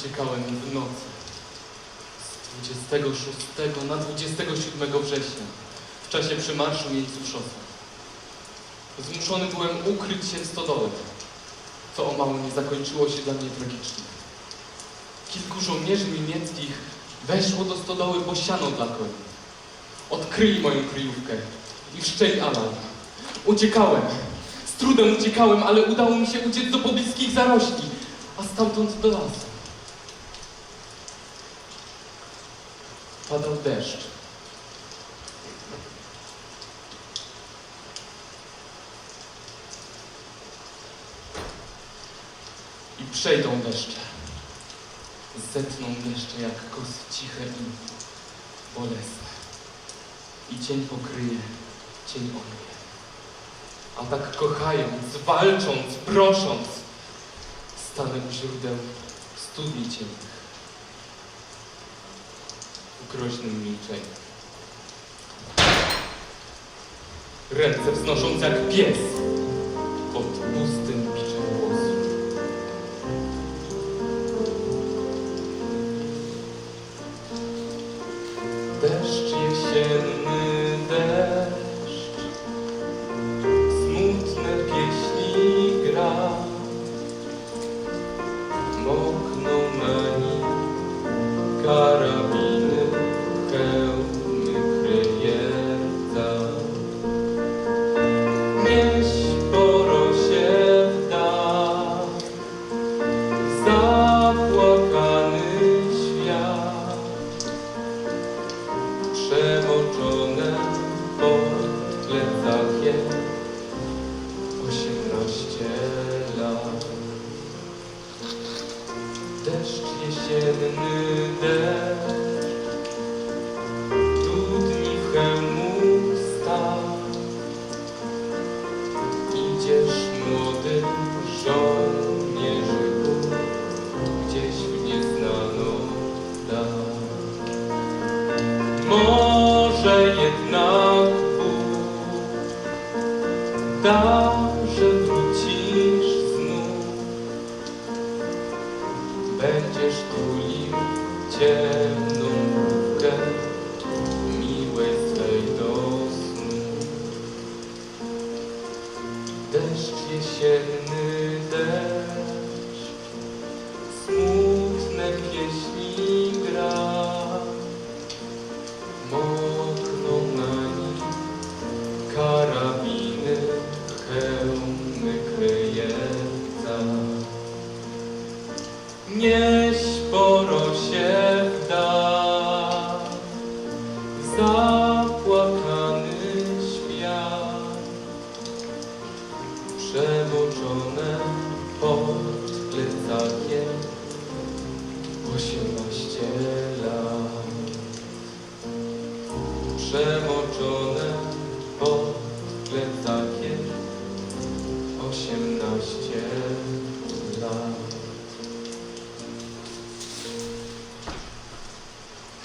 Uciekałem w nocy z 26 na 27 września w czasie przemarszu jeńców szosy. Zmuszony byłem ukryć się w stodole, co o mało nie zakończyło się dla mnie tragicznie. Kilku żołnierzy niemieckich weszło do stodoły po dla koni. Odkryli moją kryjówkę i wszczęli alarm. Uciekałem. Z trudem uciekałem, ale udało mi się uciec do pobliskich zarośli, a stamtąd do lasu. Padał deszcz. I przejdą deszcze. Zetną deszcze jak kosy ciche i bolesne. I cień pokryje, cień omyje. A tak kochając, walcząc, prosząc, stanę u źródeł studni ciemnych groźnym milczeniu. Ręce wznosząc jak pies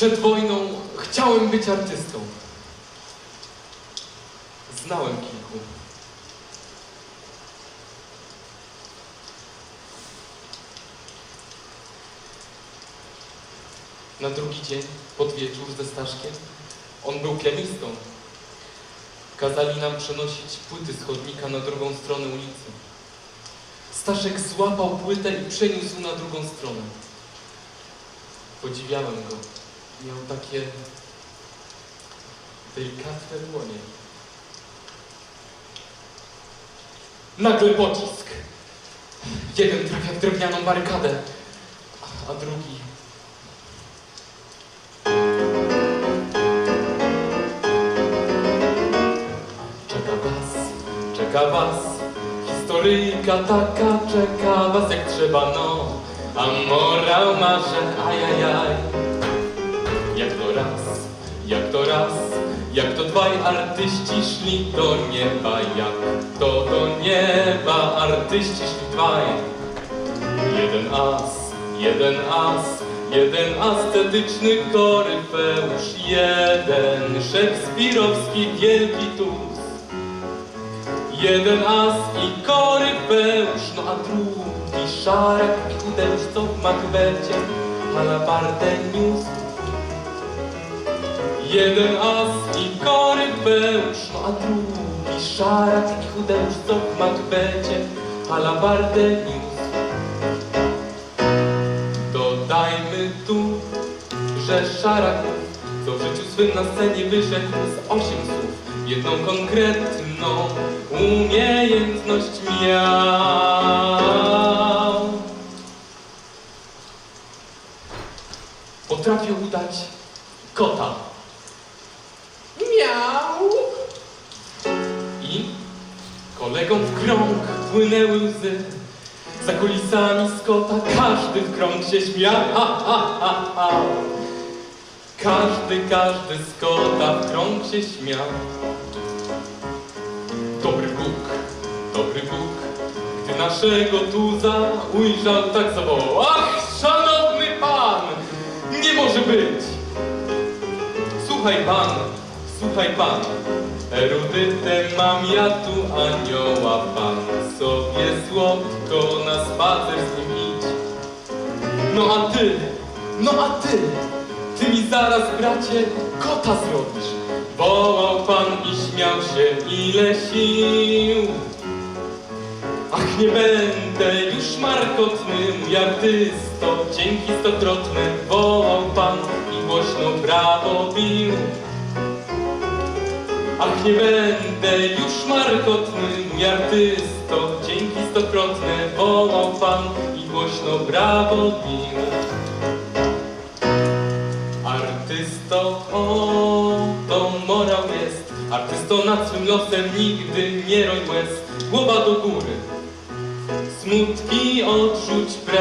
Przed wojną chciałem być artystą. Znałem kilku. Na drugi dzień, pod wieczór ze Staszkiem, on był pianistą. Kazali nam przenosić płyty z chodnika na drugą stronę ulicy. Staszek złapał płytę i przeniósł na drugą stronę. Podziwiałem go. Miał takie delikatne dłonie. Nagle pocisk. Jeden trafia w drewnianą barykadę, a drugi Czeka was, czeka was, historyjka taka czeka was jak trzeba, no. A morał marzę, ajajaj. Raz, jak to dwaj artyści szli do nieba, jak to do nieba artyści szli dwaj. Jeden as, jeden as, jeden ascetyczny koryfeusz, jeden szekspirowski wielki tus. Jeden as i koryfeusz, no a drugi szarak i chudeusz, co w Macbecie halabardę niósł. Jeden as i korybeusz, no a drugi szarak i chudeusz, co w Macbecie halabardę niósł. Dodajmy tu, że szarak co w życiu swym na scenie wyszedł z osiem słów. Jedną konkretną umiejętność miał. Potrafił udać kota. Kolegom w krąg płynęły łzy. Za kulisami Scotta każdy w krąg się śmiał. Ha, ha, ha, ha. Każdy, każdy z kota w krąg się śmiał. Dobry Bóg, dobry Bóg, gdy naszego tuza ujrzał, tak zawołał. Ach, szanowny pan, nie może być. Słuchaj pan, słuchaj pan, erudytem mam ja tu anioła pan. Sobie słodko na spacer z nim idź. No a ty, no a ty, ty mi zaraz, bracie, kota zrobisz. Wołał pan i śmiał się ile sił. Ach, nie będę już markotny, mój artysto, dzięki stokrotne. Wołał pan i głośno brawo bił. Ach, nie będę już markotny, mój artysto, dzięki stokrotne. Wołał pan i głośno brawo bił. Artysto, o, to morał jest. Artysto nad swym losem nigdy nie roj łez. Głowa do góry, smutki odrzuć precz.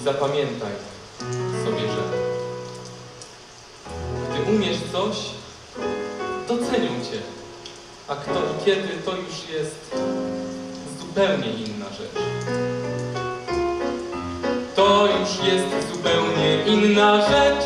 I zapamiętaj coś, docenią cię. A kto i kiedy, to już jest zupełnie inna rzecz. To już jest zupełnie inna rzecz.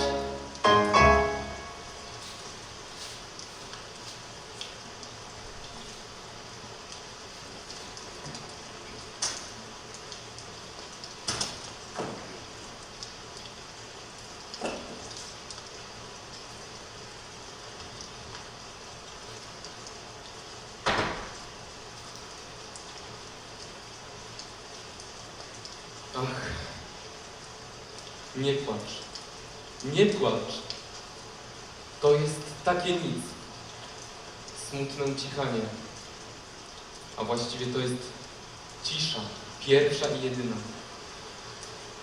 Ach, nie płacz, nie płacz. To jest takie nic. Smutne ucichanie. A właściwie to jest cisza, pierwsza i jedyna.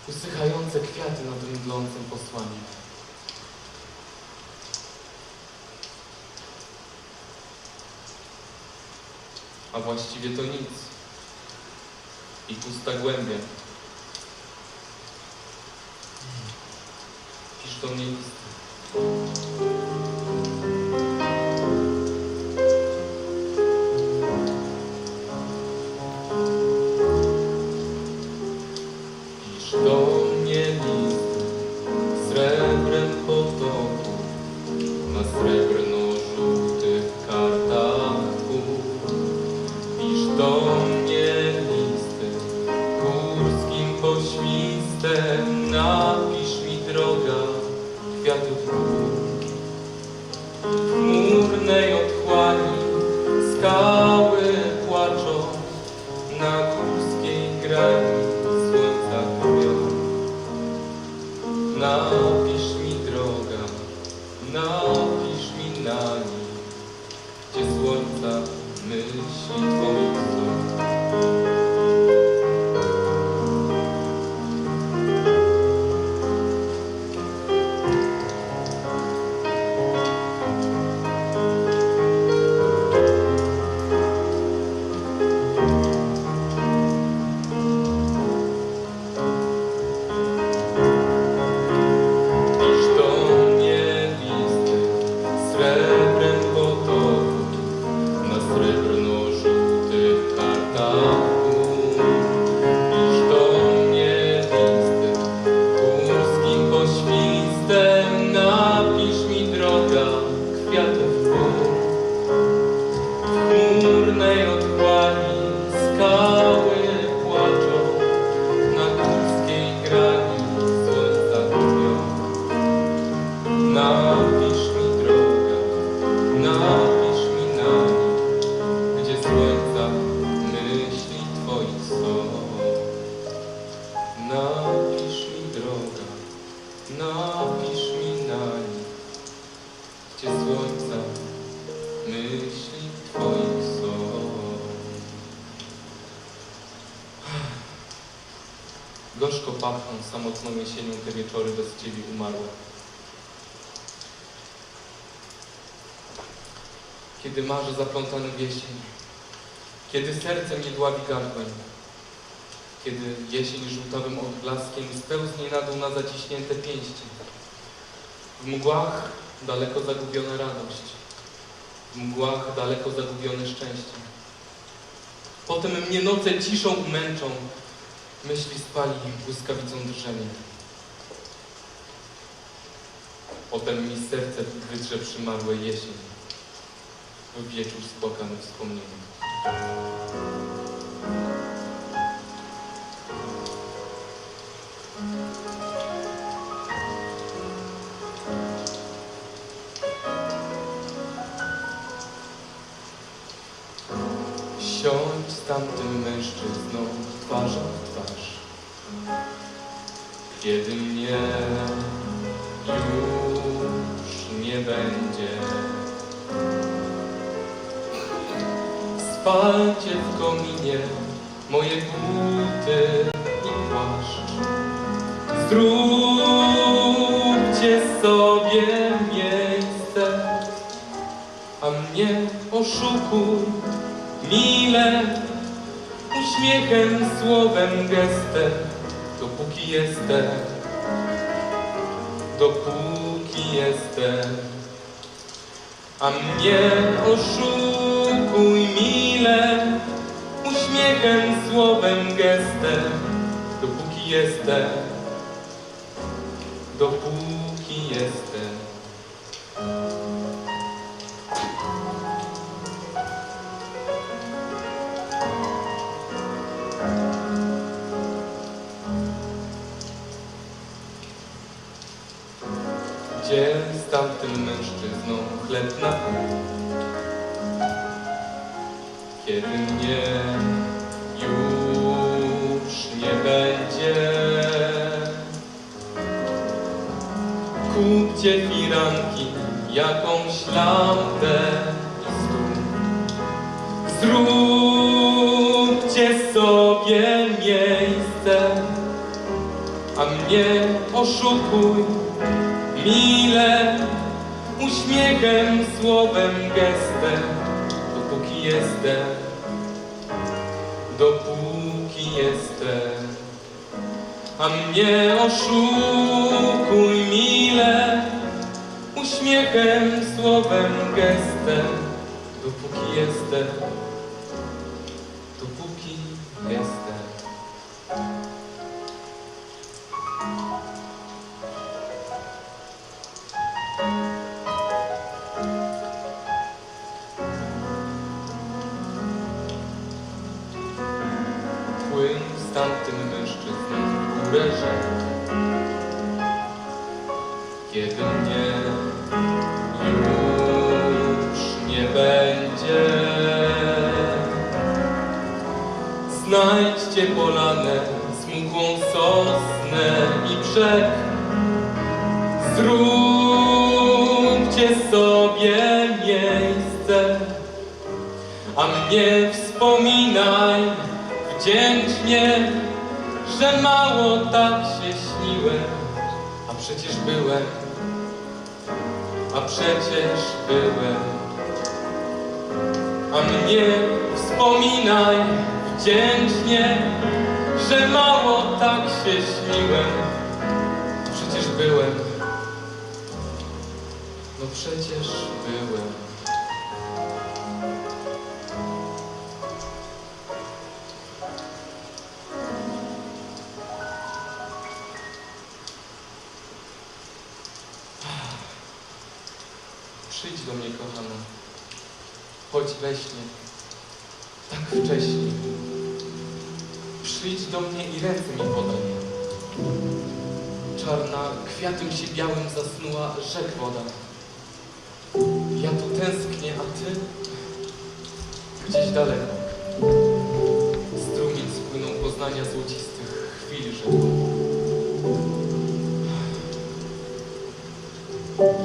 Usychające kwiaty nad mdlącym posłaniem. A właściwie to nic. I pusta głębia. 中医。Pachną samotną jesienią te wieczory bez ciebie. Kiedy marzę zaplątany w jesień, kiedy serce mnie dławi gardłem, kiedy jesień żółtawym odblaskiem spełznie na dół na zaciśnięte pięści. W mgłach daleko zagubiona radość, w mgłach daleko zagubione szczęście. Potem mnie noce ciszą umęczą, myśli spali błyskawicą drżenie. Potem mi serce wydrze przymarłe jesień, w wieczór spłakany wspomnieniem. Siądź z tamtym mężczyzną Kiedy mnie już nie będzie. Spalcie w kominie moje buty i płaszcz. Zróbcie sobie miejsce, a mnie oszukuj mile, uśmiechem, słowem, gestem, jestem, dopóki jestem. A mnie oszukuj mile, uśmiechem, słowem, gestem, dopóki jestem, tamtym mężczyzną chleb na? Kiedy mnie już nie będzie. Kupcie firanki, jakąś lampę i stół. Zróbcie sobie miejsce, a mnie oszukuj mile, uśmiechem, słowem, gestem, dopóki jestem, dopóki jestem. A mnie oszukuj mile, uśmiechem, słowem, gestem, dopóki jestem, Smukłą sosnę i brzeg. Zróbcie sobie miejsce, a mnie wspominaj wdzięcznie, że mało tak się śniłem, a przecież byłem, a przecież byłem. A mnie wspominaj wdzięcznie, że mało tak się śniłem, przecież byłem, no przecież byłem. Przyjdź do mnie, kochana. Chodź we śnie. Tak wcześnie. Przyjdź do mnie i ręce mi podaj. Czarna kwiatem się białym zasnuła rzek woda. Ja tu tęsknię, a ty gdzieś daleko. Strumień spłynął poznania złocistych chwil rzeką.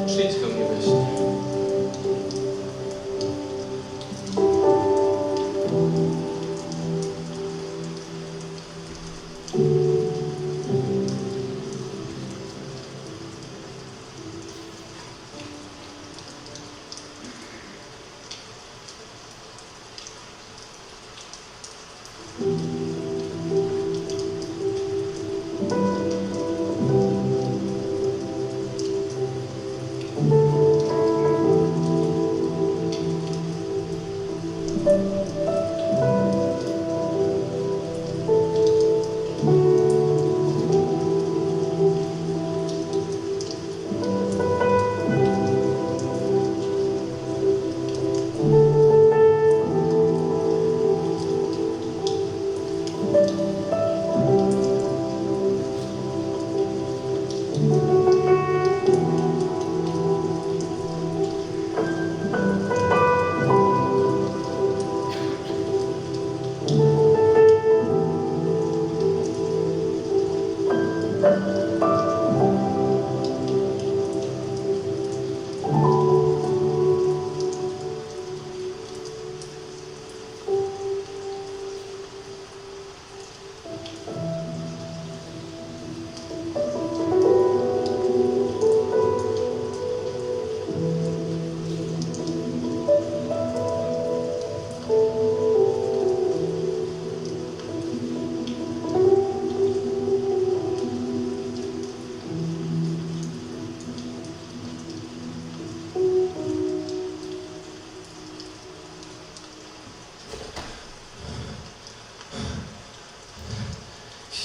Przyjdź do mnie we śnie.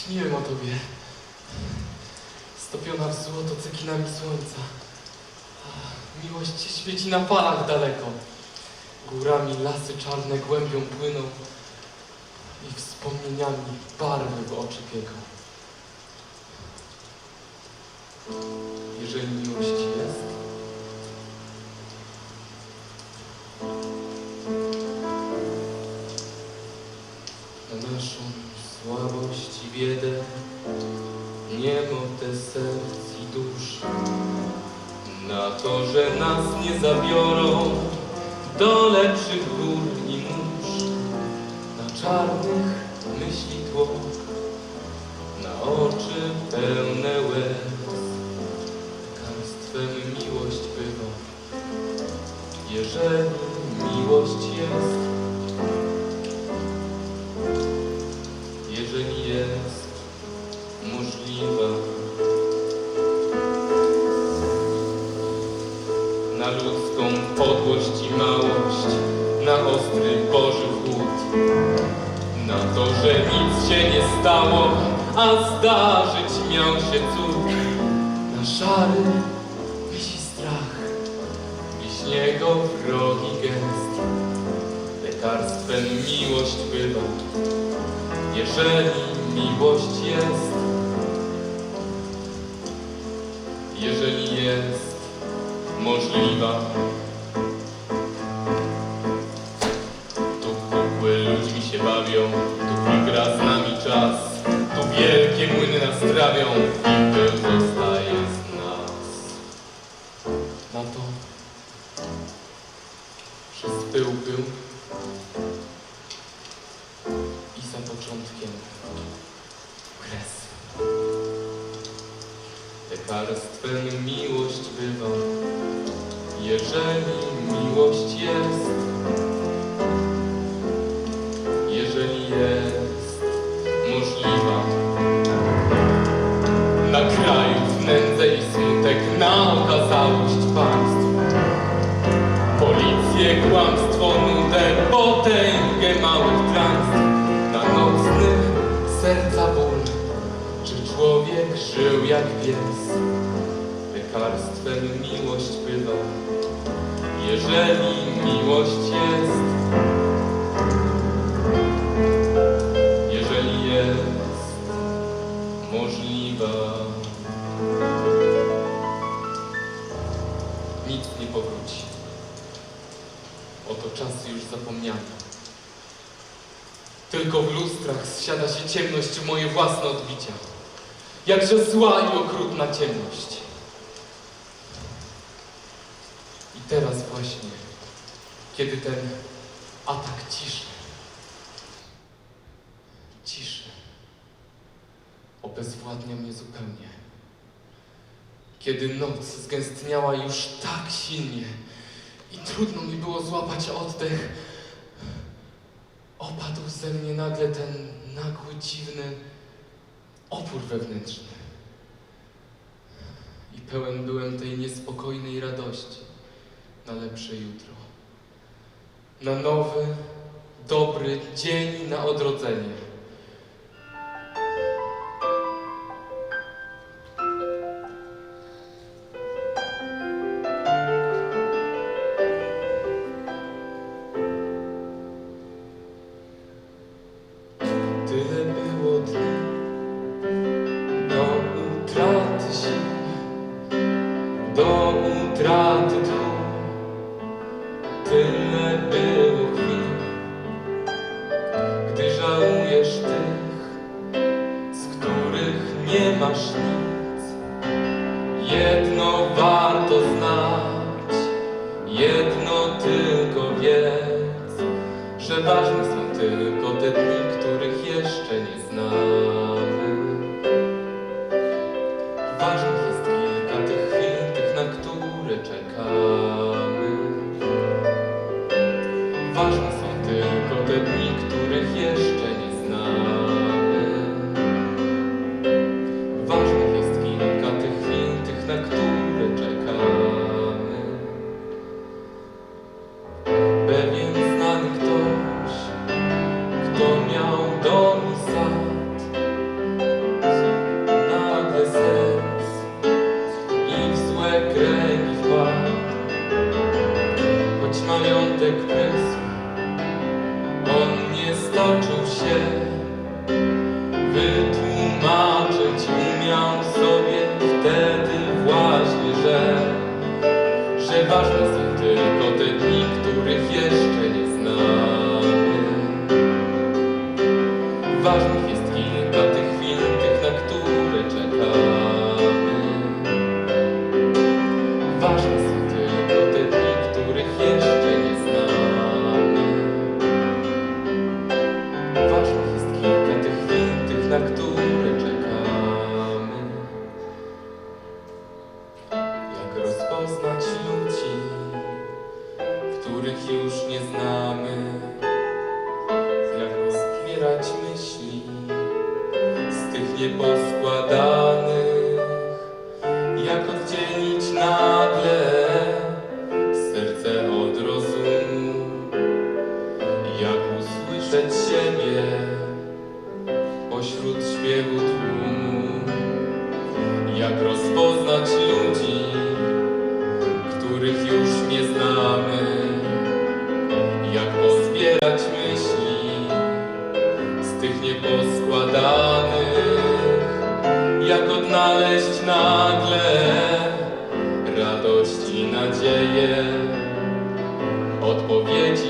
Śniłem o tobie. Stopiona w złoto cekinami słońca. Miłość ci świeci na falach daleko. Górami lasy czarne głębią płyną i wspomnieniami barwy w oczy. Zabiorą do lepszych gór i mórz, na czarnych myśli tłok, na oczy pełne łez, lekarstwem miłość bywa, jeżeli miłość jest. Możliwa. Tu kukły ludźmi się bawią, tu gra z nami czas, tu wielkie młyny nas trawią i pył Policję, kłamstwo, nudę, potęgę małych trans Na nocnych serca ból. Czy człowiek żył jak pies? Lekarstwem miłość bywa. Jeżeli miłość jest. Jeżeli jest możliwa. Nic nie powróci Oto czasy już zapomniane. Tylko w lustrach zsiada się ciemność w moje własne odbicia. Jakże zła i okrutna ciemność. I teraz właśnie, kiedy ten atak ciszy, ciszy, obezwładnia mnie zupełnie. Kiedy noc zgęstniała już tak silnie, i trudno mi było złapać oddech. Opadł ze mnie nagle ten nagły, dziwny opór wewnętrzny. I pełen byłem tej niespokojnej radości na lepsze jutro. Na nowy, dobry dzień, na odrodzenie. znaleźć nagle radości, nadzieje odpowiedzi.